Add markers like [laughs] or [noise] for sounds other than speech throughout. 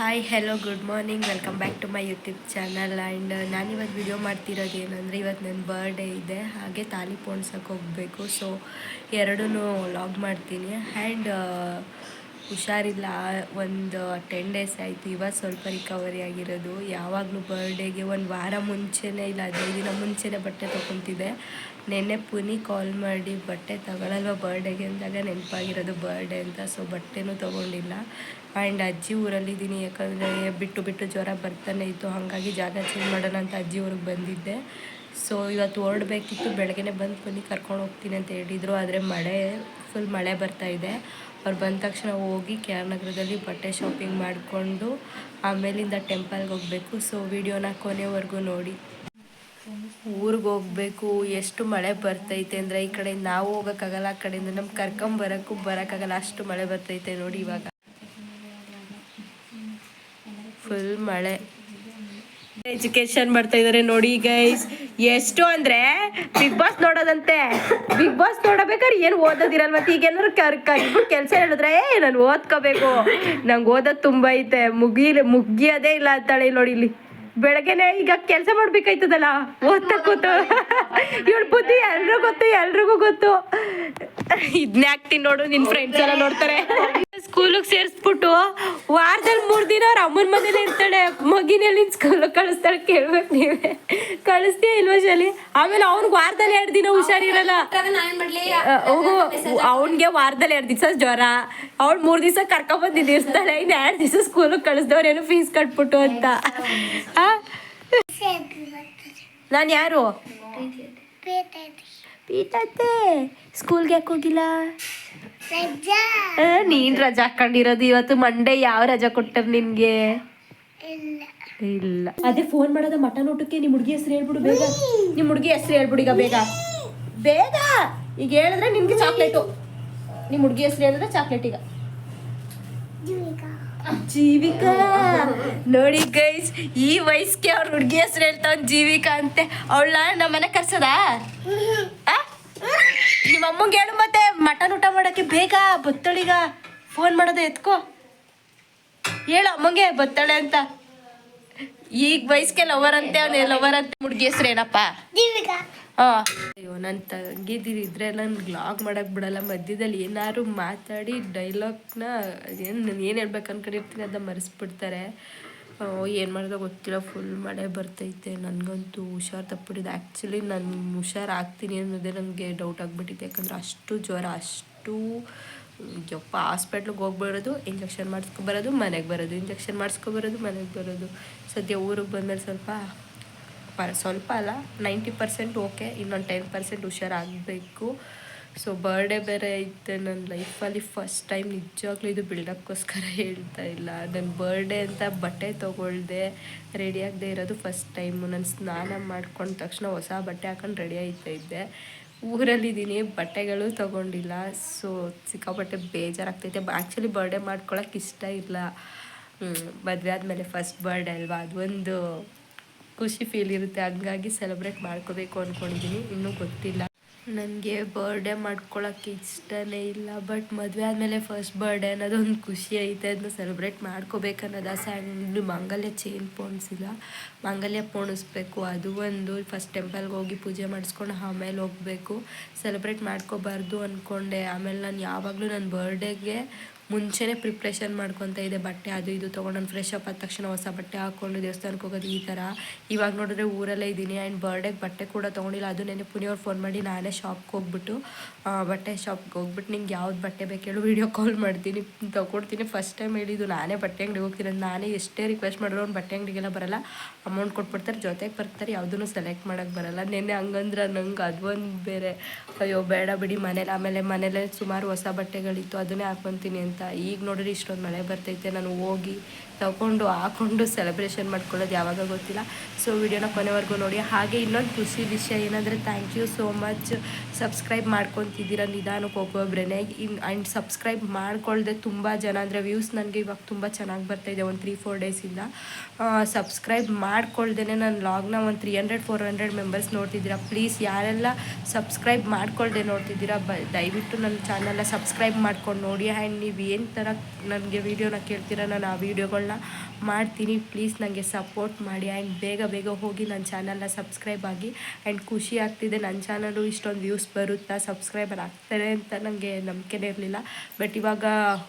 Hi hello good morning welcome back to my YouTube channel and ನಾನಿವತ್ತು video ಮಾಡ್ತಿರೋದು ಏನಂದರೆ ಇವತ್ತು ನನ್ನ ಬರ್ಡೇ ಇದೆ. ಹಾಗೆ ತಾಲಿ ಪೋಣ್ಸಕ್ಕೆ ಹೋಗಬೇಕು. ಸೊ ಎರಡೂ ಲಾಗ್ ಮಾಡ್ತೀನಿ. ಆ್ಯಂಡ್ ಹುಷಾರಿಲ್ಲ. ಒಂದು ಟೆನ್ ಡೇಸ್ ಆಯಿತು. ಇವತ್ತು ಸ್ವಲ್ಪ ರಿಕವರಿ ಆಗಿರೋದು. ಯಾವಾಗಲೂ ಬರ್ಡೇಗೆ ಒಂದು ವಾರ ಮುಂಚೆನೇ ಇಲ್ಲ, ಹದಿನೈದು ದಿನ ಮುಂಚೆನೇ ಬಟ್ಟೆ ತೊಗೊತಿದ್ದೆ. ನೆನ್ನೆ ಪುನಿ ಕಾಲ್ ಮಾಡಿ, ಬಟ್ಟೆ ತಗೊಳಲ್ವ ಬರ್ಡೇಗೆ ಅಂದಾಗ ನೆನಪಾಗಿರೋದು ಬರ್ಡೇ ಅಂತ ಸೊ ಬಟ್ಟೆನೂ ತೊಗೊಂಡಿಲ್ಲ. ಆ್ಯಂಡ್ ಅಜ್ಜಿ ಊರಲ್ಲಿದ್ದೀನಿ, ಯಾಕಂದರೆ ಬಿಟ್ಟು ಬಿಟ್ಟು ಜ್ವರ ಬರ್ತಾನೆ ಇತ್ತು, ಹಾಗಾಗಿ ಜಾಗ ಚೇಂಜ್ ಮಾಡೋಣ ಅಂತ ಅಜ್ಜಿ ಊರಿಗೆ ಬಂದಿದ್ದೆ. ಸೊ ಇವತ್ತು ಹೊರಡ್ಬೇಕಿತ್ತು ಬೆಳಗ್ಗೆನೆ ಬಂದು ಪುನಿ ಕರ್ಕೊಂಡು ಹೋಗ್ತೀನಿ ಅಂತ ಹೇಳಿದರು, ಆದರೆ ಮಳೆ ಫುಲ್ ಮಳೆ ಬರ್ತಾ ಇದೆ. ಅವ್ರು ಬಂದ ತಕ್ಷಣ ಹೋಗಿ ಕೆ ಆರ್ ನಗರದಲ್ಲಿ ಬಟ್ಟೆ ಶಾಪಿಂಗ್ ಮಾಡಿಕೊಂಡು, ಆಮೇಲಿಂದ ಟೆಂಪಲ್ಗೆ ಹೋಗಬೇಕು. ಸೊ ವಿಡಿಯೋನ ಕೊನೆವರೆಗೂ ನೋಡಿ. ಊರಿಗೆ ಹೋಗ್ಬೇಕು, ಎಷ್ಟು ಮಳೆ ಬರ್ತೈತೆ ಅಂದರೆ ಈ ಕಡೆ ನಾವು ಹೋಗೋಕ್ಕಾಗಲ್ಲ, ಆ ಕಡೆಯಿಂದ ನಮ್ಗೆ ಕರ್ಕೊಂಬರೋಕ್ಕೂ ಬರೋಕ್ಕಾಗಲ್ಲ, ಅಷ್ಟು ಮಳೆ ಬರ್ತೈತೆ ನೋಡಿ ಇವಾಗ. ಫುಲ್ ಮಳೆ. ಎಜುಕೇಶನ್ ಮಾಡ್ತಾ ಇದಾರೆ ನೋಡಿ ಗೈಸ್ ಎಷ್ಟು ಅಂದ್ರೆ ಬಿಗ್ ಬಾಸ್ ನೋಡೋದಂತೆ. ಬಿಗ್ ಬಾಸ್ ನೋಡಬೇಕಾದ್ರೆ ಏನು ಓದೋದಿರಲ್ ಮತ್ತೆ ಈಗ ಏನಾದ್ರು ಕರ್ಕ ಇಬ್ರು ಕೆಲಸ ಹೇಳಿದ್ರೆ, ಏ, ನಾನು ಓದ್ಕೋಬೇಕು. ನಂಗೆ ಓದೋದು ತುಂಬ ಐತೆ. ಮುಗಿ ಮುಗಿಯೋದೇ ಇಲ್ಲ ಅಂತಾಳೆ ನೋಡಿ ಇಲ್ಲಿ. ಬೆಳಗ್ಗೆನೆ ಈಗ ಕೆಲಸ ಮಾಡ್ಬೇಕಾಯ್ತದಲ್ಲ? ಓದ್ತಾ ಕೂತು. ಇವಳು ಬುದ್ಧಿ ಎಲ್ರಿಗೂ ಗೊತ್ತು ಎಲ್ರಿಗೂ ಗೊತ್ತು. ಇದನ್ನೇ ಹಾಕ್ತೀನಿ ನೋಡು ನಿನ್ ಫ್ರೆಂಡ್ಸ್ ಎಲ್ಲ ನೋಡ್ತಾರೆ. ಸ್ಕೂಲಿಗೆ ಸೇರಿಸ್ಬಿಟ್ಟು ವಾರದಲ್ಲಿ ಮೂರು ದಿನ ಅವ್ರ ಅಮ್ಮನ ಮನೇಲಿ ಇರ್ತಾಳೆ ಮಗಿನಲ್ಲಿ ಸ್ಕೂಲಿಗೆ ಕಳಿಸ್ತಾಳೆ ಕೇಳ್ಬೇಕು ನೀವೇ. ಕಳಿಸ್ತೀಯ ಇಲ್ವಾ ಶಾಲಿ? ಆಮೇಲೆ ಅವ್ನಿಗೆ ವಾರದಲ್ಲಿ ಎರಡು ದಿನ ಹುಷಾರಿರಲ್ಲ ಅವ್ನಿಗೆ ವಾರದಲ್ಲಿ ಎರಡು ದಿವಸ ಜ್ವರ. ಅವ್ಳು ಮೂರು ದಿವಸ ಕರ್ಕೊಂಬಂದಿದ್ದು ಇರ್ತಾಳೆ ಇನ್ನು ಎರಡು ದಿವಸ ಸ್ಕೂಲಿಗೆ ಕಳಿಸ್ದವ್ರೇನು ಫೀಸ್ ಕಟ್ಬಿಟ್ಟು ಅಂತ. ನಾನು ಯಾರು? ಪೀತತ್ತೆ ಸ್ಕೂಲ್ಗೆ ಯಾಕೆ ಹೋಗಿಲ್ಲ? ನೀನ್ ರಜಾ ಹಾಕೊಂಡಿರೋದು ಇವತ್ತು ಮಂಡೇ ಯಾವ ರಜಾ ಕೊಟ್ಟರ್ ನಿನ್ಗೆ? ಇಲ್ಲ. ಅದೇ ಫೋನ್ ಮಾಡೋದ ಮಟನ್ ಊಟಕ್ಕೆ ನಿಮ್ ಹುಡುಗಿ ಹೆಸರು ಹೇಳ್ಬಿಡು ಬೇಗ. ನಿಮ್ ಹುಡುಗಿ ಹೆಸರು ಹೇಳ್ಬಿಡು ಈಗ ಬೇಗ. ಬೇಗ? ಈಗ ಹೇಳಿದ್ರೆ ನಿಮ್ಗೆ ಚಾಕ್ಲೇಟು ನಿಮ್ ಹುಡುಗಿ ಹೆಸರು ಹೇಳಿದ್ರೆ ಚಾಕ್ಲೇಟ್ ಈಗ. ಜೀವಿಕಾ. ನೋಡಿ ಗೈಸ್ ಈ ವಯಸ್ಸಿಗೆ ಅವ್ರ ಹುಡುಗಿ ಹೆಸರು ಹೇಳ್ತಾವ್ ಜೀವಿಕಾ ಅಂತೆ. ಅವಳ ನಮ್ಮನೆ ಕರ್ಸದಾ? ಆ? ನಿಮ್ಮ ಅಮ್ಮಂಗೆ ಹೇಳು ಮಟನ್ ಊಟ ಮಾಡಕ್ಕೆ ಬೇಗ ಬತ್ತಳಿಗ ಫೋನ್ ಮಾಡೋದೇ ಎತ್ಕೋ. ಹೇಳ ಅಮ್ಮಂಗೆ ಬತ್ತಳೆ ಅಂತ. ಈಗ ವಯಸ್ಸಿಗೆ ಲವರ್ ಅಂತೆ ಅವನೇ ಲವರ್ ಅಂತ ಹುಡುಗಿ ಹೆಸ್ರು ಏನಪ್ಪ? ಹಾ. ಅಯ್ಯೋ ನನ್ನ ತಂಗಿದಿರಿ ಇದ್ರೆ ನಾನು ಬ್ಲಾಗ್ ಮಾಡಕ್ ಬಿಡಲ್ಲ. ಮಧ್ಯದಲ್ಲಿ ಏನಾದ್ರು ಮಾತಾಡಿ ಡೈಲಾಗ್ನ ಏನು ನಾನು ಏನು ಹೇಳ್ಬೇಕು ಅನ್ಕೊಂಡಿರ್ತೀನಿ ಅದನ್ನ ಮರೆಸ್ಬಿಡ್ತಾರೆ. ಏನು ಮಾಡೋದೋ ಗೊತ್ತಿಲ್ಲ. ಫುಲ್ ಮಳೆ ಬರ್ತೈತೆ. ನನಗಂತೂ ಹುಷಾರು ತಪ್ಪಿಬಿಟ್ಟಿದೆ ಆ್ಯಕ್ಚುಲಿ ನಾನು ಹುಷಾರು ಆಗ್ತೀನಿ ಅನ್ನೋದೇ ನನಗೆ ಡೌಟ್ ಆಗಿಬಿಟ್ಟಿದೆ. ಯಾಕಂದರೆ ಅಷ್ಟು ಜ್ವರ, ಅಷ್ಟು, ಯಪ್ಪ ಹಾಸ್ಪಿಟ್ಲಿಗೆ ಹೋಗ್ಬರೋದು ಇಂಜೆಕ್ಷನ್ ಮಾಡಿಸ್ಕೊಬರೋದು, ಮನೆಗೆ ಬರೋದು. ಇಂಜೆಕ್ಷನ್ ಮಾಡಿಸ್ಕೊಬರೋದು, ಮನೆಗೆ ಬರೋದು. ಸದ್ಯ ಊರಿಗೆ ಬಂದಮೇಲೆ ಸ್ವಲ್ಪ ಸ್ವಲ್ಪ ಅಲ್ಲ ನೈಂಟಿ ಪರ್ಸೆಂಟ್ ಓಕೆ ಇನ್ನೊಂದು ಟೆನ್ ಪರ್ಸೆಂಟ್ ಹುಷಾರಾಗಬೇಕು ಸೊ ಬರ್ಡೇ ಬೇರೆ ಐತೆ ನನ್ನ ಲೈಫಲ್ಲಿ ಫಸ್ಟ್ ಟೈಮ್ ನಿಜವಾಗ್ಲೂ ಇದು ಬಿಲ್ಡಪ್ಗೋಸ್ಕರ ಹೇಳ್ತಾ ಇಲ್ಲ. ನನ್ನ ಬರ್ಡೇ ಅಂತ ಬಟ್ಟೆ ತೊಗೊಳ್ದೆ ರೆಡಿ ಆಗದೆ ಇರೋದು ಫಸ್ಟ್ ಟೈಮು ನಾನು ಸ್ನಾನ ಮಾಡ್ಕೊಂಡ ತಕ್ಷಣ ಹೊಸ ಬಟ್ಟೆ ಹಾಕೊಂಡು ರೆಡಿ ಆಯ್ತಾ ಇದ್ದೆ. ಊರಲ್ಲಿದ್ದೀನಿ ಬಟ್ಟೆಗಳು ತೊಗೊಂಡಿಲ್ಲ. ಸೊ ಸಿಕ್ಕಾಪಟ್ಟೆ ಬೇಜಾರಾಗ್ತೈತೆ. ಆ್ಯಕ್ಚುಲಿ ಬರ್ಡೇ ಮಾಡ್ಕೊಳಕ್ಕೆ ಇಷ್ಟ ಇಲ್ಲ. ಮದುವೆ ಆದಮೇಲೆ ಫಸ್ಟ್ ಬರ್ಡೇ ಅಲ್ವಾ? ಅದೊಂದು ಖುಷಿ ಫೀಲ್ ಇರುತ್ತೆ. ಹಂಗಾಗಿ ಸೆಲೆಬ್ರೇಟ್ ಮಾಡ್ಕೋಬೇಕು ಅಂದ್ಕೊಂಡಿದ್ದೀನಿ ಇನ್ನೂ ಗೊತ್ತಿಲ್ಲ. ನನಗೆ ಬರ್ಡೇ ಮಾಡ್ಕೊಳಕ್ಕೆ ಇಷ್ಟನೇ ಇಲ್ಲ ಬಟ್ ಮದುವೆ ಆದಮೇಲೆ ಫಸ್ಟ್ ಬರ್ಡೇ ಅನ್ನೋದೊಂದು ಖುಷಿ ಐತೆ ಅದನ್ನ ಸೆಲೆಬ್ರೇಟ್ ಮಾಡ್ಕೋಬೇಕು ಅನ್ನೋದು ಆಸೆ ಆ್ಯಂಡ್ ಮಾಂಗಲ್ಯ ಚೇನ್ ಪೋಣಿಸಿಲ್ಲ. ಮಾಂಗಲ್ಯ ಪೋಣಿಸ್ಬೇಕು, ಅದು ಒಂದು. ಫಸ್ಟ್ ಟೆಂಪಲ್ಗೆ ಹೋಗಿ ಪೂಜೆ ಮಾಡಿಸ್ಕೊಂಡು ಆಮೇಲೆ ಹೋಗಬೇಕು. ಸೆಲೆಬ್ರೇಟ್ ಮಾಡ್ಕೋಬಾರ್ದು ಅಂದ್ಕೊಂಡೆ ಆಮೇಲೆ ನಾನು ಯಾವಾಗಲೂ ನನ್ನ ಬರ್ಡೇಗೆ ಮುಂಚೆನೇ ಪ್ರಿಪ್ರೇಷನ್ ಮಾಡ್ಕೊತಾ ಇದೆ ಬಟ್ಟೆ, ಅದು ಇದು ತೊಗೊಂಡು ನಾನು ಫ್ರೆಶ್ ಅಪ್ ಆದ ತಕ್ಷಣ ಹೊಸ ಬಟ್ಟೆ ಹಾಕ್ಕೊಂಡು ದೇವಸ್ಥಾನಕ್ಕೆ ಹೋಗೋದು ಈ ಥರ. ಇವಾಗ ನೋಡಿದ್ರೆ ಊರಲ್ಲೇ ಇದ್ದೀನಿ ಆ್ಯಂಡ್ ಬರ್ಡೇಗೆ ಬಟ್ಟೆ ಕೂಡ ತೊಗೊಂಡಿಲ್ಲ. ಅದು ನೆನೆ ಪುನಿಯವ್ರು ಫೋನ್ ಮಾಡಿ ನಾನೇ ಶಾಪ್ಗೆ ಹೋಗ್ಬಿಟ್ಟು ಬಟ್ಟೆ ಶಾಪ್ಗೆ ಹೋಗ್ಬಿಟ್ಟು ನಿಂಗೆ ಯಾವ್ದು ಬಟ್ಟೆ ಬೇಕು ಹೇಳು ವೀಡಿಯೋ ಕಾಲ್ ಮಾಡ್ತೀನಿ, ತೊಗೊಡ್ತೀನಿ. ಫಸ್ಟ್ ಟೈಮ್ ಹೇಳಿದ್ದು ನಾನೇ ಬಟ್ಟೆ ಅಂಗಡಿಗೆ ಹೋಗ್ತೀನಿ ನಾನೇ ಎಷ್ಟೇ ರಿಕ್ವೆಸ್ಟ್ ಮಾಡಿದ್ರು ಅವ್ನು ಬಟ್ಟೆ ಅಂಗಡಿಗೆಲ್ಲ ಬರಲ್ಲ. ಅಮೌಂಟ್ ಕೊಟ್ಬಿಡ್ತಾರೆ, ಜೊತೆಗೆ ಬರ್ತಾರೆ, ಯಾವುದನ್ನು ಸೆಲೆಕ್ಟ್ ಮಾಡೋಕ್ಕೆ ಬರಲ್ಲ. ನೆನ್ನೆ ಹಂಗಂದ್ರೆ ನಂಗೆ ಅದೊಂದು ಬೇರೆ. ಅಯ್ಯೋ, ಬೇಡ ಬಿಡಿ ಮನೇಲಿ. ಆಮೇಲೆ ಮನೇಲೆ ಸುಮಾರು ಹೊಸ ಬಟ್ಟೆಗಳಿತ್ತು, ಅದನ್ನೇ ಹಾಕ್ಕೊತೀನಿ ಅಂತ ಈಗ ನೋಡಿದ್ರೆ ಇಷ್ಟೊಂದು ಮಳೆ ಬರ್ತೈತೆ. ನಾನು ಹೋಗಿ ತಗೊಂಡು ಹಾಕೊಂಡು ಸೆಲೆಬ್ರೇಷನ್ ಮಾಡ್ಕೊಳ್ಳೋದು ಯಾವಾಗ ಗೊತ್ತಿಲ್ಲ. ಸೊ ವಿಡಿಯೋನ ಕೊನೆವರೆಗೂ ನೋಡಿ. ಹಾಗೆ ಇನ್ನೊಂದು ಖುಷಿ ವಿಷಯ ಏನಂದರೆ thank you so much subscribe ಮಾಡ್ಕೊತಿದ್ದೀರ ನಿಧಾನಕ್ಕೆ ಒಬ್ಬೊಬ್ರೇ ಇನ್ ಆ್ಯಂಡ್ ಸಬ್ಸ್ಕ್ರೈಬ್ ಮಾಡ್ಕೊಳ್ದೆ ತುಂಬ ಜನ. ಅಂದರೆ ವ್ಯೂಸ್ ನನಗೆ ಇವಾಗ ತುಂಬ ಚೆನ್ನಾಗಿ ಬರ್ತಾಯಿದೆ ಒಂದು ತ್ರೀ ಫೋರ್ ಡೇಸಿಂದ ಸಬ್ಸ್ಕ್ರೈಬ್ ಮಾಡ್ಕೊಳ್ದೇ ನನ್ನ ಲಾಗ್ನ ಒಂದು three hundred four hundred members ನೋಡ್ತಿದ್ದೀರಾ. ಪ್ಲೀಸ್ ಯಾರೆಲ್ಲ ಸಬ್ಸ್ಕ್ರೈಬ್ ಮಾಡ್ಕೊಳ್ದೆ ನೋಡ್ತಿದ್ದೀರಾ, ಬ, ದಯವಿಟ್ಟು ನನ್ನ ಚಾನಲ್ನ ಸಬ್ಸ್ಕ್ರೈಬ್ ಮಾಡ್ಕೊಂಡು ನೋಡಿ. ಆ್ಯಂಡ್ ನೀವು ಏನು ಥರ ನನಗೆ ವೀಡಿಯೋನ ಕೇಳ್ತೀರ, ನಾನು ಆ ವೀಡಿಯೋಗಳನ್ನ ಮಾಡ್ತೀನಿ. ಪ್ಲೀಸ್ ನನಗೆ ಸಪೋರ್ಟ್ ಮಾಡಿ. ಆ್ಯಂಡ್ ಬೇಗ ಬೇಗ ಹೋಗಿ ನನ್ನ ಚಾನಲ್ನ ಸಬ್ಸ್ಕ್ರೈಬ್ ಆಗಿ. ಆ್ಯಂಡ್ ಖುಷಿ ಆಗ್ತಿದೆ ನನ್ನ ಚಾನಲು ಇಷ್ಟೊಂದು ವ್ಯೂಸ್ ಬರುತ್ತಾ ಸಬ್ಸ್ಕ್ರೈಬರ್ ಆಗ್ತಾರೆ ಅಂತ ನನಗೆ ನಂಬಿಕೆನೇ ಇರಲಿಲ್ಲ. ಬಟ್ ಇವಾಗ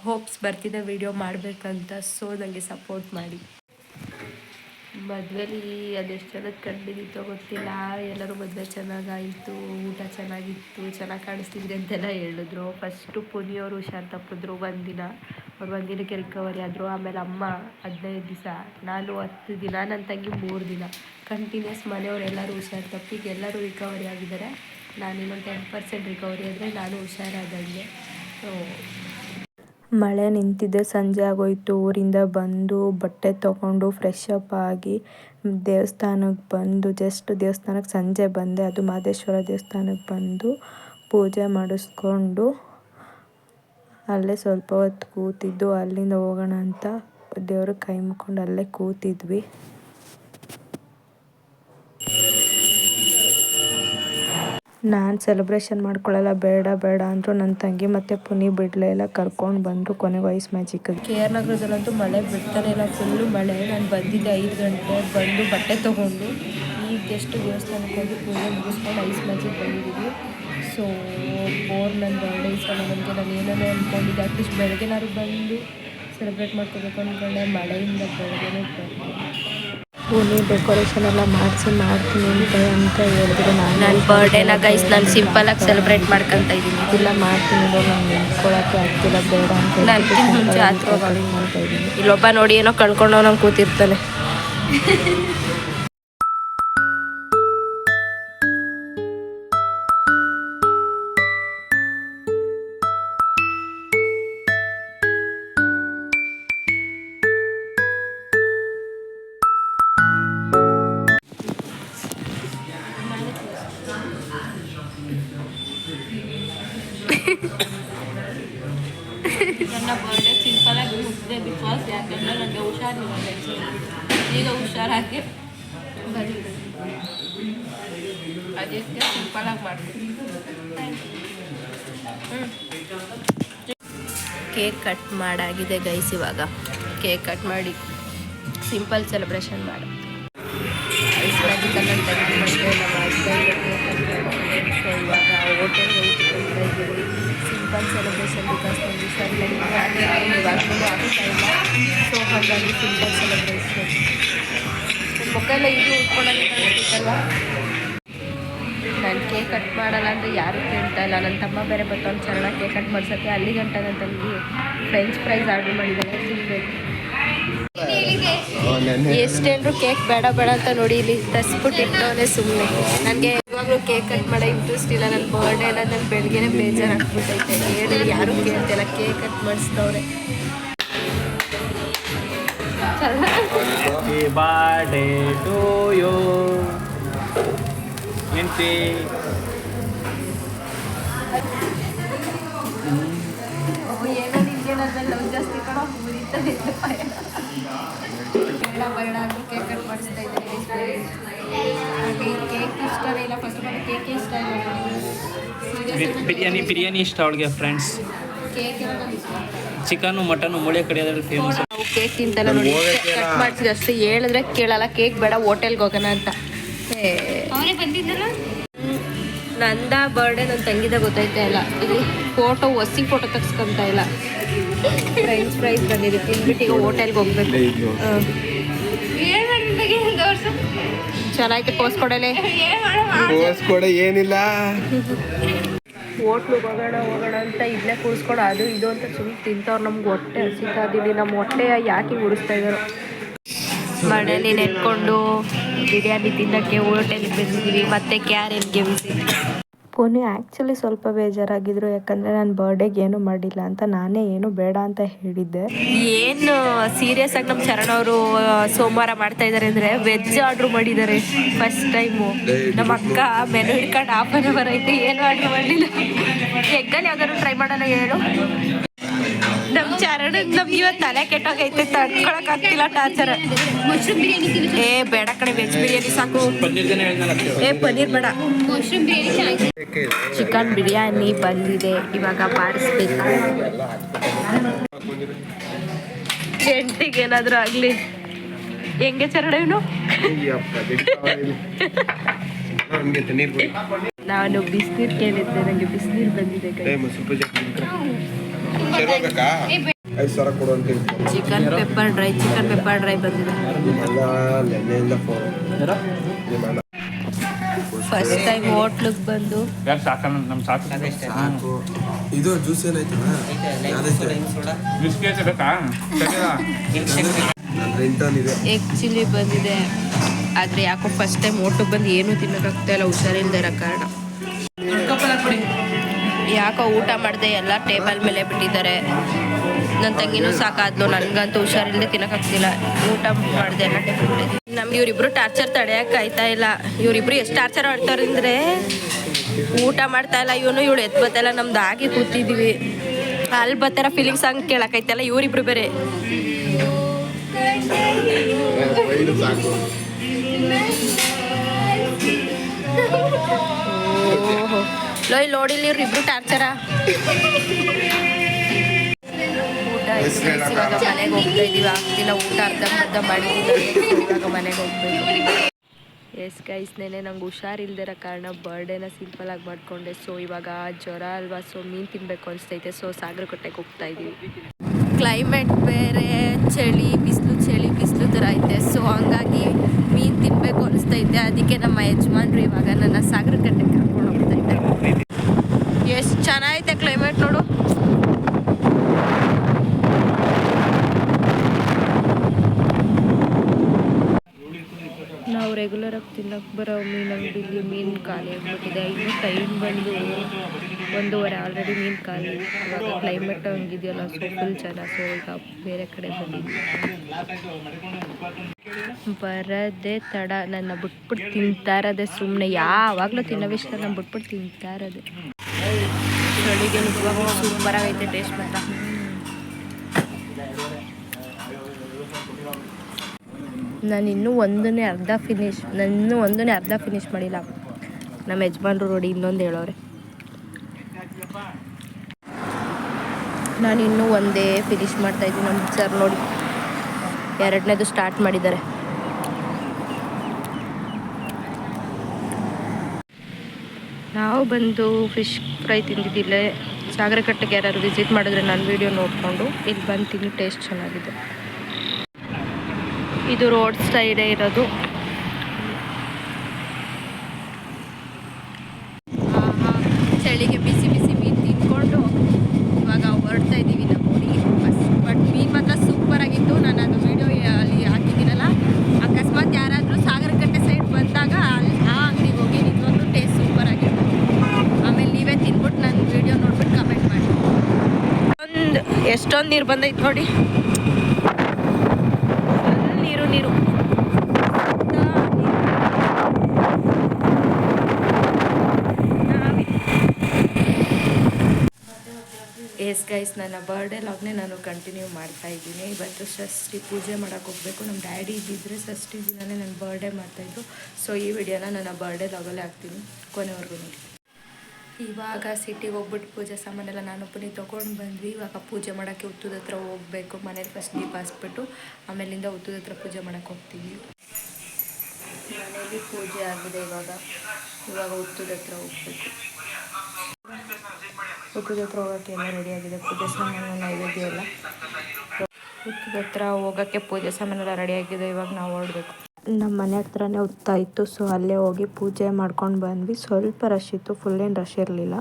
ಹೋಪ್ಸ್ ಬರ್ತಿದೆ ವೀಡಿಯೋ ಮಾಡಬೇಕಂತ. ಸೊ ನನಗೆ ಸಪೋರ್ಟ್ ಮಾಡಿ. ಮದುವೆಲಿ ಅದೆಷ್ಟು ಜನಕ್ಕೆ ಕಂಡಿದ್ದಿತ್ತೋ ಗೊತ್ತಿಲ್ಲ. ಎಲ್ಲರೂ ಮದುವೆ ಚೆನ್ನಾಗಾಯಿತು, ಊಟ ಚೆನ್ನಾಗಿತ್ತು, ಚೆನ್ನಾಗಿ ಕಾಣಿಸ್ತಿದ್ರಿ ಅಂತೆಲ್ಲ ಹೇಳಿದ್ರು. ಫಸ್ಟು ಪುನಿಯವರು ಹುಷಾರು ತಪ್ಪಿದ್ರು ಒಂದಿನ. ಅವ್ರು ಒಂದಿನಕ್ಕೆ ರಿಕವರಿ ಆದರು. ಆಮೇಲೆ ಅಮ್ಮ ಹದಿನೈದು ದಿವಸ, ನಾನು ಹತ್ತು ದಿನ ನನ್ನ ತಂಗಿ ಮೂರು ದಿನ. ಕಂಟಿನ್ಯೂಸ್ ಮನೆಯವರೆಲ್ಲರೂ ಹುಷಾರು. ತಪ್ಪಿಗೆ ಎಲ್ಲರೂ ರಿಕವರಿ ಆಗಿದ್ದಾರೆ. ನಾನು ಇನ್ನೊಂದು ಟೆನ್ ಪರ್ಸೆಂಟ್ ರಿಕವರಿ ಆದರೆ ನಾನು ಹುಷಾರಾದಂಗೆ. ಸೊ ಮಳೆ ನಿಂತಿದೆ, ಸಂಜೆ ಆಗೋಯ್ತು. ಊರಿಂದ ಬಂದು ಬಟ್ಟೆ ತೊಗೊಂಡು ಫ್ರೆಶ್ ಅಪ್ ಆಗಿ ದೇವಸ್ಥಾನಕ್ಕೆ ಬಂದು ಜಸ್ಟ್ ದೇವಸ್ಥಾನಕ್ಕೆ ಸಂಜೆ ಬಂದೆ. ಅದು ಮಾದೇಶ್ವರ ದೇವಸ್ಥಾನಕ್ಕೆ ಬಂದು ಪೂಜೆ ಮಾಡಿಸ್ಕೊಂಡು ಅಲ್ಲೇ ಸ್ವಲ್ಪ ಹೊತ್ತು ಕೂತಿದ್ದು, ಅಲ್ಲಿಂದ ಹೋಗೋಣ ಅಂತ ದೇವ್ರಿಗೆ ಕೈ ಮುಕ್ಕೊಂಡು ಅಲ್ಲೇ ಕೂತಿದ್ವಿ. ನಾನು ಸೆಲೆಬ್ರೇಷನ್ ಮಾಡ್ಕೊಳ್ಳಲ್ಲ, ಬೇಡ ಬೇಡ ಅಂದರು ನನ್ನ ತಂಗಿ ಮತ್ತು ಪುನಿ ಬಿಡ್ಲೇ ಎಲ್ಲ ಕರ್ಕೊಂಡು ಬಂದರು ಕೊನೆಗೆ ವಯಸ್ಸು ಮ್ಯಾಜಿಕ್ ಕೆ ಆರ್ ನಗರದಲ್ಲಂತೂ ಮಳೆ ಬಿಡ್ತಾನೆ ಇಲ್ಲ ಫುಲ್ಲು ಮಳೆ. ನಾನು ಬಂದಿದ್ದೆ ಐದು ಗಂಟೆ, ಬಂದು ಬಟ್ಟೆ ತೊಗೊಂಡು. ಈಗ ಎಷ್ಟು ದೇವಸ್ಥಾನಕ್ಕೆ ಹೋಗಿ ಪೂಜೆ ಮುಗಿಸ್ಕೊಂಡು ಐಸ್ ಮ್ಯಾಜಿಕ್ ಬಂದಿದ್ದೀವಿ. ಸೊ ಬೋರ್ ನನ್ನ ಬರ್ಡೇ ಸಲ ನನಗೆ. ನಾನು ಏನೇನೋ ಅಂದ್ಕೊಂಡಿದ್ದೆ ಅಟ್ಲೀಸ್ಟ್ ಬೆಳಗ್ಗೆನಾದ್ರು ಬಂದು ಸೆಲೆಬ್ರೇಟ್ ಮಾಡ್ಕೋಬೇಕು ಅಂದ್ಕೊಂಡೆ ಮಳೆಯಿಂದ ಬೆಳಗ್ಗೆನೇ ಬಂದೆ. ಪುನಿ ಡೆಕೋರೇಷನ್ ಎಲ್ಲ ಮಾಡಿಸಿ ಮಾಡ್ತೀನಿ ಅಂತ ಅಂತ ಹೇಳಿದ್ರು ನಾನು ನನ್ನ ಬರ್ಡೇನ ಗೈಸ್ ನಾನು ಆಗಿ ಸೆಲೆಬ್ರೇಟ್ ಮಾಡ್ಕೊತ ಇದ್ದೀನಿ ಇಲ್ಲ ಮಾಡ್ತೀನಿ ನಾನು ನಿಂತ್ಕೊಳ್ಳೋಕ್ಕೆ ಆಗ್ತಿಲ್ಲ ಬೇಡ ಅಂತ ನಾನು ಮುಂಚೆ ಮಾಡ್ತಾ ಇದ್ದೀನಿ ಇಲ್ಲೊಬ್ಬ ನೋಡಿ ಏನೋ ಕಳ್ಕೊಂಡು ನಂಗೆ ಕೂತಿರ್ತಾನೆ. [laughs] ನನ್ನ ಬರ್ಡೇ ಸಿಂಪಲಾಗಿ ಮುಗಿದೆ ಬಿಕಾಸ್ ಯಾಕಂದರೆ ನನಗೆ ಹುಷಾರಿಲ್ಲ ಈಗ ಹುಷಾರಾಗಿ ಬಂದಿದೆ ಅದಕ್ಕೆ ಸಿಂಪಲಾಗಿ ಮಾಡ್ತೀನಿ ಕೇಕ್ ಕಟ್ ಮಾಡಾಗಿದೆ ಗೈಸ್ ಇವಾಗ. ಕೇಕ್ ಕಟ್ ಮಾಡಿ ಸಿಂಪಲ್ ಸೆಲೆಬ್ರೇಷನ್ ಮಾಡಿ. ಹೋಟೆಲ್ ಹೋಗಿ ಸಿಂಪಲ್ ಸೆಲೆಬ್ರೇಷನ್ ಬಿಕಾಸ್ ನನಗೆ ಸರಿ ಇವಾಗಲೂ ಆಗ್ತಾ ಇಲ್ಲ ಸೊ ಹಾಗಾಗಿ ಸಿಂಪಲ್ ಸೆಲೆಬ್ರೇಷನ್ ಮುಖ ಇದು ಕಾಣಿಸ್ತಿತ್ತಲ್ವ ನಾನು ಕೇಕ್ ಕಟ್ ಮಾಡಲ್ಲ ಅಂದರೆ ಯಾರೂ ಕೇಳ್ತಾ ಇಲ್ಲ. ನನ್ನ ತಮ್ಮ ಬೇರೆ ಬರ್ತಾನೆ ಚರಣ ಕೇಕ್ ಕಟ್ ಮಾಡ್ಸೋಕ್ಕೆ ಅಲ್ಲಿ ಗಂಟ ನನ್ನ ತಂಗಿ ಫ್ರೆಂಚ್ ಫ್ರೈಸ್ ಆರ್ಡ್ರ್ ಮಾಡಿದ್ದಾಳೆ ತಿನ್ಬೇಕು. ಎಷ್ಟೇನ್ರು ಕೇಕ್ ಬೇಡ ಬೇಡ ಅಂತ ನೋಡಿ ಇಲ್ಲಿ ತರಿಸ್ಬಿಟ್ಟು ಇಟ್ಟವನೇ ಸುಮ್ಮನೆ ನನಗೆ ಯಾವಾಗಲೂ ಕೇಕ್ ಕಟ್ ಮಾಡೋ ಇಂಟ್ರೆಸ್ಟ್ ಇಲ್ಲ ನನ್ನ ಬರ್ಡೇ ಎಲ್ಲ ನನ್ನ ಬೆಳಗ್ಗೆನೇ ಬೇಜಾರು ಹಾಕ್ಬಿಟ್ಟೈತೆ ಹೇಳಿ ಯಾರು ಕೇಳ್ತಿಲ್ಲ ಕೇಕ್ ಕಟ್ ಮಾಡಿಸ್ತವ್ರೆ ಟೂ ಯೋ ಜಾಸ್ತಿ ಕಣೋ ಮುರಿತದೆ ಬೇಡ ಬೇಡ ಅಂತ ಕೇಕ್ ಕಟ್ ಮಾಡಿಸ್ತಾ ಇದ್ದಾರೆ ಕೇಕ್ ಇಷ್ಟ ಇಲ್ಲ. ಫಸ್ಟ್ ಬಂದು ಕೇಕ್ ಇಷ್ಟ ಇಲ್ಲ ಬಿರಿಯಾನಿ ಬಿರಿಯಾನಿ ಇಷ್ಟ ಅವಳಿಗೆ friends cake mutton chicken mutton ಮೂಳೆ ಕಡಿಯೋದ್ರಲ್ಲಿ ಫೇಮಸ್ ನಾವು ಕೇಕ್ ತಿಂತಾನ ನೋಡಿ ಕಟ್ ಮಾಡ್ತೀವಿ ಅಷ್ಟೇ ಹೇಳಿದ್ರೆ ಕೇಳಲ್ಲ. ಕೇಕ್ ಬೇಡ ಹೋಟೆಲ್ಗೆ ಹೋಗೋಣ ಅಂತ. ಅವನೇ ಬಂದಿದ್ದಲ್ಲ ನಂದ ಬರ್ಡೇ ನನ್ನ ತಂಗಿದ ಗೊತ್ತಾಯ್ತಾ ಇಲ್ಲ ಇಲ್ಲಿ ಫೋಟೋ ಹೊಸಿ ಫೋಟೋ ತೆಗ್ಸ್ಕೊಂತ ಇಲ್ಲ. ಫ್ರೆಂಚ್ ಫ್ರೈಸ್ ಬಂದಿದೆ ತಿಂದ್ಬಿಟ್ಟು ಈಗ ಹೋಟೆಲ್ಗೆ ಹೋಗ್ಬೇಕು. ಚೆನ್ನಾಗಿತ್ತು ಚೆನ್ನಾಯ್ತು ಪೋಸ್ ಕೊಡಲೆ ಕೂಡ ಏನಿಲ್ಲ. ಹೋಟ್ಲಿಗೆ ಹೋಗೋಣ ಹೋಗೋಣ ಅಂತ ಇಲ್ಲೇ ಕೂರಿಸ್ಕೊಂಡು. ಅದು ಇದು ಅಂತ ಸುಮ್ಮನೆ ತಿಂತವ್ರು ನಮ್ಗೆ ಹೊಟ್ಟೆ ಹಸಿತಾದಿಲ್ಲ ನಮ್ಮ ಹೊಟ್ಟೆ ಯಾಕೆ ಉಡಿಸ್ತಾ ಇದ್ದಾರೆ ಮನೇಲಿ ನೆನ್ಕೊಂಡು ಬಿರಿಯಾನಿ ತಿನ್ನೋಕ್ಕೆ ಹೋಟೆಲ್ಗೆ ಬಂದಿದ್ದೀವಿ ಮತ್ತೆ ಕ್ಯಾರೆಟ್ ವಿಸಿಟ್ ಪುನಿ ಆ್ಯಕ್ಚುಲಿ ಸ್ವಲ್ಪ ಬೇಜಾರಾಗಿದ್ರು ಯಾಕಂದರೆ ನಾನು ಬರ್ಡೇಗೆ ಏನು ಮಾಡಿಲ್ಲ ಅಂತ ನಾನೇ ಏನು ಬೇಡ ಅಂತ ಹೇಳಿದ್ದೆ. ಏನು ಸೀರಿಯಸ್ ಆಗಿ ನಮ್ಮ ಚರಣ್ ಅವರು ಸೋಮವಾರ ಮಾಡ್ತಾ ಇದ್ದಾರೆ ಅಂದರೆ ವೆಜ್ ಆರ್ಡ್ರ್ ಮಾಡಿದ್ದಾರೆ ಫಸ್ಟ್ ಟೈಮು ನಮ್ಮ ಅಕ್ಕ ಮೆನು ಹಿಡ್ಕೊಂಡು ಆಫರ್ ಅನ್ ಅವರ್ ಐತೆ ಏನು ಆರ್ಡ್ರ್ ಮಾಡಲಿಲ್ಲ. ಎಗ್ಗಲ್ಲಿ ಯಾವ್ದಾದ್ರು ಟ್ರೈ ಮಾಡೋಣ ಹೇಳು. ನಮ್ಮ ಚರಣ ನಮ್ಗೆ ಇವತ್ತು ತಲೆ ಕೆಟ್ಟೋಗೈತೆ ತಡ್ಕೊಳಕ್ ಆಗ್ತಿಲ್ಲ ಟಾರ್ಚರ್ ಏ ಬೇಡ ಕಡೆ ವೆಜ್ ಬಿರಿಯಾನಿ ಸಾಕು. ಏ ಪನ್ನೀರ್ ಬೇಡ. ಚಿಕನ್ ಬಿರಿಯಾನಿ ಬಂದಿದೆ ಇವಾಗ ಬಾರಿಸ್ಬೇಕು. ಎಂಟಿಗೆ ಏನಾದರೂ ಆಗಲಿ. ಹೆಂಗೆ ಚರಣ ಇವನು? ನಾನು ಬಿಸಿನೀರು ಕೇಳಿದ್ದೆ ನಂಗೆ ಬಿಸಿನೀರು ಬಂದಿದೆ ಐದು ಸಾವಿರ ಕೊಡು ಅಂತ chicken pepper dry chicken pepper dry ಬಂದಿದೆ. ಫಸ್ಟ್ ಟೈಮ್ ಹೋಟ್ಲಿಗೆ ಬಂದು. ನಮ್ಮ ಸಾಕು. ಸಾಕು. ಇದು ಜ್ಯೂಸ್ ಇದೆ. ಎಗ್ ಚಿಲ್ಲಿ ಬಂದಿದೆ. ಆದ್ರೆ ಯಾಕೋ ಫಸ್ಟ್ ಟೈಮ್ ಹೋಟ್ಲಿಗೆ ಬಂದು ಏನು ತಿನ್ನೋಕ್ಕಾಗ್ತಾ ಇಲ್ಲ ಹುಷಾರಿಲ್ಲದೆ ಇರೋ ಕಾರಣ. ಯಾಕೋ ಊಟ ಮಾಡಿದೆ ಎಲ್ಲ ಟೇಬಲ್ ಮೇಲೆ ಬಿಟ್ಟಿದ್ದಾರೆ. ನನ್ನ ತಂಗಿನೂ ಸಾಕಾದ್ಲು, ನನಗಂತೂ ಹುಷಾರಿಲ್ಲದೆ ತಿನ್ನೋಕ್ಕಾಗ್ತಿಲ್ಲ ಊಟ ಮಾಡಿದೆ ಎಲ್ಲ ಟೇಬಲ್ ಮೇಲೆ. ನಮ್ಗೆ ಇವರಿಬ್ರು ಟಾರ್ಚರ್ ತಡೆಯಕ್ಕೆ ಆಯ್ತಾ ಇಲ್ಲ. ಇವರಿಬ್ರು ಎಷ್ಟು ಟಾರ್ಚರ್ ಆಡ್ತಾರೆ ಊಟ ಮಾಡ್ತಾ ಇಲ್ಲ. ಇವನು ಇವಳು ಎತ್ ಬತ್ತಲ್ಲ ನಮ್ದು ಆಗಿ ಕೂತಿದ್ದೀವಿ ಅಲ್ಲಿ ಬರ್ತಾರ ಫೀಲಿಂಗ್ಸ್ ಹಂಗೆ ಕೇಳಕೈತಲ್ಲ ಇವರಿಬ್ರು ಬೇರೆ. ಓಹೋ. ಲೋಯ್ ಲೋಡಿಲಿ ಇವ್ರು ಇಬ್ರು ಟಾರ್ಚರ. ಇವಾಗ ಮನೆಗೆ ಹೋಗ್ತಾ ಇದೀವಿ. ಆಗ್ತಿಲ್ಲ ಊಟ ಅರ್ಧ ಅರ್ಧ ಮಾಡಿದ್ದೀವಿ ಇವಾಗ ಮನೆಗೆ ಹೋಗ್ಬೇಕು. ಎಸ್ ಗೈಸ್ ನೆನೆ ನಂಗೆ ಹುಷಾರಿಲ್ದಿರೋ ಕಾರಣ ಬರ್ಡೇನ ಸಿಂಪಲ್ ಆಗಿ ಮಾಡ್ಕೊಂಡೆ. ಸೊ ಇವಾಗ ಜ್ವರ ಅಲ್ವಾ? ಸೊ ಮೀನು ತಿನ್ಬೇಕು ಅನಿಸ್ತೈತೆ. ಸೊ ಸಾಗರಕಟ್ಟೆಗೆ ಹೋಗ್ತಾ ಇದೀವಿ. ಕ್ಲೈಮೇಟ್ ಬೇರೆ ಚಳಿ ಬಿಸಿಲು ಚಳಿ ಬಿಸಿಲು ಥರ ಐತೆ. ಸೊ ಹಂಗಾಗಿ ಮೀನು ತಿನ್ನಬೇಕು ಅನಿಸ್ತೈತೆ. ಅದಕ್ಕೆ ನಮ್ಮ ಯಜಮಾನ್ರು ಇವಾಗ ನನ್ನ ಸಾಗರಕಟ್ಟೆ ಚೆನ್ನಾಗೈತೆ ಕ್ಲೈಮೇಟ್ ನೋಡು. ನಾವು ರೆಗ್ಯುಲರ್ ಆಗಿ ತಿನ್ನಕ್ಕೆ ಬರೋ ಮೀನು ಅಂಗಡಿಲಿ ಮೀನು ಖಾಲಿ ಆಗಿಬಿಟ್ಟಿದೆ. ಇನ್ನು ಟೈಮ್ ಬಂದು ಒಂದೂವರೆ ಆಲ್ರೆಡಿ ಮೀನು ಖಾಲಿ. ಇವಾಗ ಕ್ಲೈಮೇಟ್ ಹಂಗಿದೆಯಲ್ಲ ಸೊ ಫುಲ್ ಜನ ಸೊ ಈಗ ಬೇರೆ ಕಡೆ ಬಂದಿದ್ವಿ. ಬರದೇ ತಡ. ನನ್ನ ಬಿಟ್ಬಿಟ್ಟು ತಿಂತಾ ಇರೋದೆ ಸುಮ್ಮನೆ ಯಾವಾಗಲೂ ತಿನ್ನೋವಿಷ್ಟ ನಾನು ಬಿಟ್ಬಿಟ್ಟು ತಿಂತಾ ಇರೋದೆ. ಚಳಿಗೆ ನಿಜವಾಗ್ಲೂ ಟೇಸ್ಟ್ ನಾನು ಇನ್ನೂ ಒಂದನೇ ಅರ್ಧ ಫಿನಿಶ್ ನಾನು ಇನ್ನೂ ಒಂದನೇ ಅರ್ಧ ಫಿನಿಶ್ ಮಾಡಿಲ್ಲ. ನಮ್ಮ ಯಜಮಾನ್ರು ನೋಡಿ ಇನ್ನೊಂದು ಹೇಳೋರೆ. ನಾನು ಇನ್ನೂ ಒಂದೇ ಫಿನಿಶ್ ಮಾಡ್ತಾ ಇದ್ದೀನಿ ನಮ್ಮ ಸರ್ ನೋಡಿ. ಎರಡನೇದು ಸ್ಟಾರ್ಟ್ ಮಾಡಿದ್ದಾರೆ. ನಾವು ಬಂದು ಫಿಶ್ ಫ್ರೈ ತಿಂದಿದ್ದಿಲ್ಲ ಸಾಗರಕಟ್ಟೆಗೆ ಯಾರು ವಿಸಿಟ್ ಮಾಡಿದ್ರೆ ನನ್ನ ವಿಡಿಯೋ ನೋಡಿಕೊಂಡು ಇಲ್ಲಿ ಬಂದು ತಿನ್ನಿ ಟೇಸ್ಟ್ ಚೆನ್ನಾಗಿದೆ. ಇದು ರೋಡ್ ಸೈಡೇ ಇರೋದು ಆಹಾ, ಚಳಿಗೆ ಬಿಸಿ ಬಿಸಿ ಮೀನು ತಿಂದ್ಕೊಂಡು ಇವಾಗ ಹೊರಡ್ತಾ ಇದ್ದೀವಿ ನಮ್ಮ ಊರಿಗೆ ವಾಪಸ್ ಬಟ್ ಮೀನು ಮಾತ್ರ ಸೂಪರ್ ಆಗಿತ್ತು ನಾನು ಅದು ವಿಡಿಯೋ ಅಲ್ಲಿ ಹಾಕಿದ್ದೀನಲ್ಲ ಅಕಸ್ಮಾತ್ ಯಾರಾದರೂ ಸಾಗರಕಟ್ಟೆ ಸೈಡ್ ಬಂದಾಗ ಅಲ್ಲಿ ಆ ಅಂಗಡಿಗೆ ಹೋಗಿ ನಿಜವಾಗ್ಲೂ ಟೇಸ್ಟ್ ಸೂಪರ್ ಆಗಿತ್ತು ಆಮೇಲೆ ನೀವೇ ತಿನ್ಬಿಟ್ಟು ನನ್ನ ವಿಡಿಯೋ ನೋಡ್ಬಿಟ್ಟು ಕಮೆಂಟ್ ಮಾಡಿ ಒಂದು ಎಷ್ಟೊಂದು ನೀರು ಬಂದೈತೆ ನೋಡಿ. ನೀರು ನೀರು. ಎಸ್ ಗೈಸ್ ನನ್ನ ಬರ್ಡೇ ಲಾಗ್ನೇ ನಾನು ಕಂಟಿನ್ಯೂ ಮಾಡ್ತಾ ಇದ್ದೀನಿ. ಇವತ್ತು ಷಷ್ಠಿ ಪೂಜೆ ಮಾಡೋಕೆ ಹೋಗಬೇಕು. ನಮ್ಮ ಡ್ಯಾಡಿ ಇದ್ದಿದ್ರೆ ಷಷ್ಠಿ ದಿನವೇ ನನ್ನ ಬರ್ಡೇ ಮಾಡ್ತಾಯಿದ್ರು ಸೊ ಈ ವಿಡಿಯೋನ ನನ್ನ ಬರ್ಡೇ ಲಾಗಲ್ಲೇ ಹಾಕ್ತೀನಿ. ಕೊನೆವರೆಗೂ ನೋಡಿ. ಇವಾಗ ಸಿಟಿಗೆ ಹೋಗ್ಬಿಟ್ಟು ಪೂಜೆ ಸಾಮಾನೆಲ್ಲ ನಾನು ಪುನಿ ತೊಗೊಂಡು ಬಂದ್ವಿ. ಇವಾಗ ಪೂಜೆ ಮಾಡೋಕ್ಕೆ ಉತ್ತದ ಹತ್ರ ಹೋಗ್ಬೇಕು. ಮನೇಲಿ ಫಸ್ಟ್ ದೀಪ ಹಾಸ್ಬಿಟ್ಟು ಆಮೇಲಿಂದ ಉತ್ತದ ಹತ್ರ ಪೂಜೆ ಮಾಡೋಕ್ಕೆ ಹೋಗ್ತೀವಿ. ಮನೇಲಿ ಪೂಜೆ ಆಗಿದೆ ಇವಾಗ. ಇವಾಗ ಉತ್ತದ ಹತ್ರ ಹೋಗ್ಬೇಕು. ಹುತ್ತದ ಹತ್ರ ಹೋಗೋಕ್ಕೆ ಎಲ್ಲ ರೆಡಿಯಾಗಿದೆ ಪೂಜೆ ಸಾಮಾನು ನೈವೇದ್ಯ ಎಲ್ಲ. ಹತ್ರ ಹೋಗೋಕ್ಕೆ ಪೂಜೆ ಸಾಮಾನೆಲ್ಲ ರೆಡಿಯಾಗಿದೆ ಇವಾಗ ನಾವು ಹೊರಡ್ಬೇಕು. ನಮ್ಮ ಮನೆ ಹತ್ರನೇ ಇತ್ತು ಸೊ ಅಲ್ಲೇ ಹೋಗಿ ಪೂಜೆ ಮಾಡ್ಕೊಂಡು ಬಂದ್ವಿ. ಸ್ವಲ್ಪ ರಶ್ ಇತ್ತು ಫುಲ್ ಏನು ರಶ್ ಇರಲಿಲ್ಲ.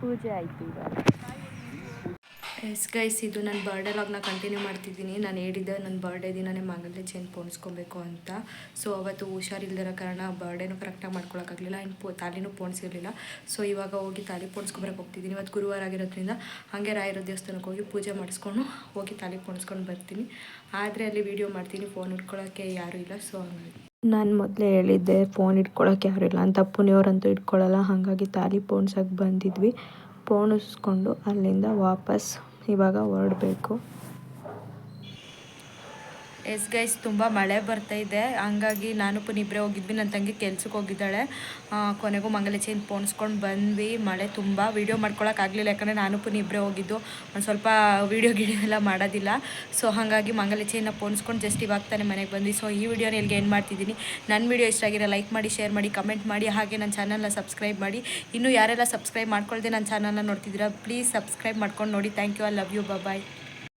ಪೂಜೆ ಆಯಿತು ಇವಾಗ. ಎಸ್ ಗೈಸ್, ಇದು ನನ್ನ ಬರ್ಡೇ ಲಾಗ್ನ ಕಂಟಿನ್ಯೂ ಮಾಡ್ತಿದ್ದೀನಿ. ನಾನು ಹೇಳಿದ್ದೆ ನನ್ನ ಬರ್ಡೇ ದಿನನೇ ಮಂಗಲ್ಯ ಚೇನ್ ಪೋಣಿಸ್ಕೊಬೇಕು ಅಂತ. ಸೊ ಅವತ್ತು ಹುಷಾರಿಲ್ದಿರೋ ಕಾರಣ ಬರ್ಡೇನೂ ಕರೆಕ್ಟಾಗಿ ಮಾಡ್ಕೊಳಕ್ಕಾಗಲಿಲ್ಲ. ಇನ್ನು ಪೋ ತಾಲಿನೂ ಪೋಣಿಸಿರಲಿಲ್ಲ. ಸೊ ಇವಾಗ ಹೋಗಿ ತಾಲಿ ಪೋಣಿಸ್ಕೊಬರಕ್ಕೆ ಹೋಗ್ತಿದ್ದೀನಿ. ಇವತ್ತು ಗುರುವಾರ ಆಗಿರೋದ್ರಿಂದ ಹಾಗೆ ರಾಯರ ದೇವಸ್ಥಾನಕ್ಕೆ ಹೋಗಿ ಪೂಜೆ ಮಾಡಿಸ್ಕೊಂಡು ಹೋಗಿ ತಾಲಿ ಪೋಣಿಸ್ಕೊಂಡು ಬರ್ತೀನಿ. ಆದರೆ ಅಲ್ಲಿ ವೀಡಿಯೋ ಮಾಡ್ತೀನಿ. ಫೋನ್ ಇಟ್ಕೊಳ್ಳೋಕ್ಕೆ ಯಾರೂ ಇಲ್ಲ. ಸೊ ಹಂಗಾಗಿ. ನಾನು ಮೊದಲೇ ಹೇಳಿದ್ದೆ ಫೋನ್ ಇಟ್ಕೊಳಕ್ಕೆ ಯಾರೂ ಇಲ್ಲ. ಅಂತ ಅಪ್ಪನಿಯವರಂತೂ ಇಟ್ಕೊಳ್ಳಲ್ಲ ಹಾಗಾಗಿ ತಾಲಿ ಪೋಣ್ಸಕ್ಕೆ ಬಂದಿದ್ವಿ. ಪೋಣಿಸ್ಕೊಂಡು ಅಲ್ಲಿಂದ ವಾಪಸ್ ಇವಾಗ ಹೊರಡಬೇಕು ಎಸ್ ಗೈಸ್, ತುಂಬ ಮಳೆ ಬರ್ತಾ ಇದೆ. ಹಂಗಾಗಿ ನಾನು ಪುನಃ ಇಬ್ಬರೇ ಹೋಗಿದ್ವಿ. ನನ್ನ ತಂಗಿ ಕೆಲ್ಸಕ್ಕೆ ಹೋಗಿದ್ದಾಳೆ. ಕೊನೆಗೂ ಮಂಗಲ ಚೈನ್ ಪೋಣಿಸ್ಕೊಂಡು ಬಂದ್ವಿ. ಮಳೆ ತುಂಬ ವೀಡಿಯೋ ಮಾಡ್ಕೊಳಕ್ಕಾಗಲಿಲ್ಲ ಯಾಕಂದರೆ ನಾನು ಇಬ್ಬರೇ ಹೋಗಿದ್ದು. ಒಂದು ಸ್ವಲ್ಪ ವೀಡಿಯೋ ಗಿಡಿಯೋ ಎಲ್ಲ ಮಾಡೋದಿಲ್ಲ. ಸೊ ಹಾಗಾಗಿ ಮಂಗಲ ಚೈನ ಪೋಣಿಸ್ಕೊಂಡು ಜಸ್ಟ್ ಇವಾಗ ತಾನೆ ಮನೆಗೆ ಬಂದ್ವಿ. ಸೊ ಈ ವಿಡಿಯೋನ ಇಲ್ಲಿಗೆ ಏನು ಮಾಡ್ತಿದ್ದೀನಿ. ನನ್ನ ವಿಡಿಯೋ ಇಷ್ಟ ಆಗಿರೋ ಲೈಕ್ ಮಾಡಿ ಶೇರ್ ಮಾಡಿ ಕಮೆಂಟ್ ಮಾಡಿ. ಹಾಗೆ ನನ್ನ ಚಾನಲ್ನ ಸಬ್ಸ್ಕ್ರೈಬ್ ಮಾಡಿ. ಇನ್ನೂ ಯಾರೆಲ್ಲ ಸಬ್ಸ್ಕ್ರೈಬ್ ಮಾಡ್ಕೊಳ್ದೆ ನನ್ನ ಚಾನಲ್ನ ನೋಡ್ತಿದ್ದೀರಾ ಪ್ಲೀಸ್ ಸಬ್ಸ್ಕ್ರೈಬ್ ಮಾಡ್ಕೊಂಡು ನೋಡಿ. Thank you I love you bye